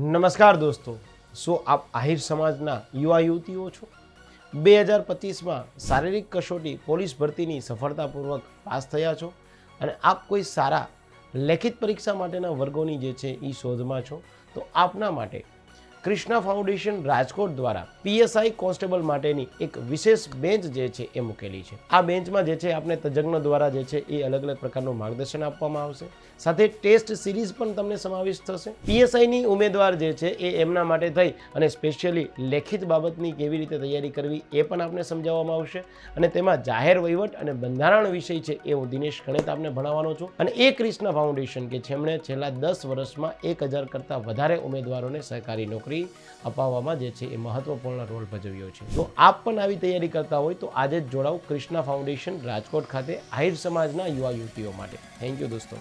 નમસ્કાર દોસ્તો, શું આપ આહિર સમાજના યુવા યુવતીઓ છો? બે હજાર પચીસમાં શારીરિક કસોટી પોલીસ ભરતીની સફળતાપૂર્વક પાસ થયા છો અને આપ કોઈ સારા લેખિત પરીક્ષા માટેના વર્ગોની જે છે એ શોધમાં છો, તો આપના માટે કૃષ્ણા ફાઉન્ડેશન રાજકોટ દ્વારા પીએસઆઈ કોન્સ્ટેબલ માટેની એક વિશેષ બેન્ચ જે છે એ મૂકેલી છે. આ બેન્ચમાં જે છે આપણે તજજ્ઞ દ્વારા જે છે એ અલગ અલગ પ્રકારનું માર્ગદર્શન આપવામાં આવશે. સાથે ટેસ્ટ સિરીઝ પણ તમને સમાવેશ થશે. પીએસઆઈની ઉમેદવાર જે છે એ એમના માટે થઈ અને સ્પેશિયલી લેખિત બાબતની કેવી રીતે તૈયારી કરવી એ પણ આપને સમજાવવામાં આવશે. અને તેમાં જાહેર વહીવટ અને બંધારણ વિષય છે એ હું દિનેશ ગણિત આપને ભણાવવાનો છું. અને એ કૃષ્ણ ફાઉન્ડેશન કે જેમણે છેલ્લા દસ વર્ષમાં એક હજાર કરતાં વધારે ઉમેદવારોને સરકારી નોકરી અપાવવામાં જે છે એ મહત્વપૂર્ણ રોલ ભજવ્યો છે. તો આપ પણ આવી તૈયારી કરતા હોય તો આજે જ જોડાઓ કૃષ્ણા ફાઉન્ડેશન રાજકોટ ખાતે આહિર સમાજના યુવા યુવતીઓ માટે. થેન્ક યુ દોસ્તો.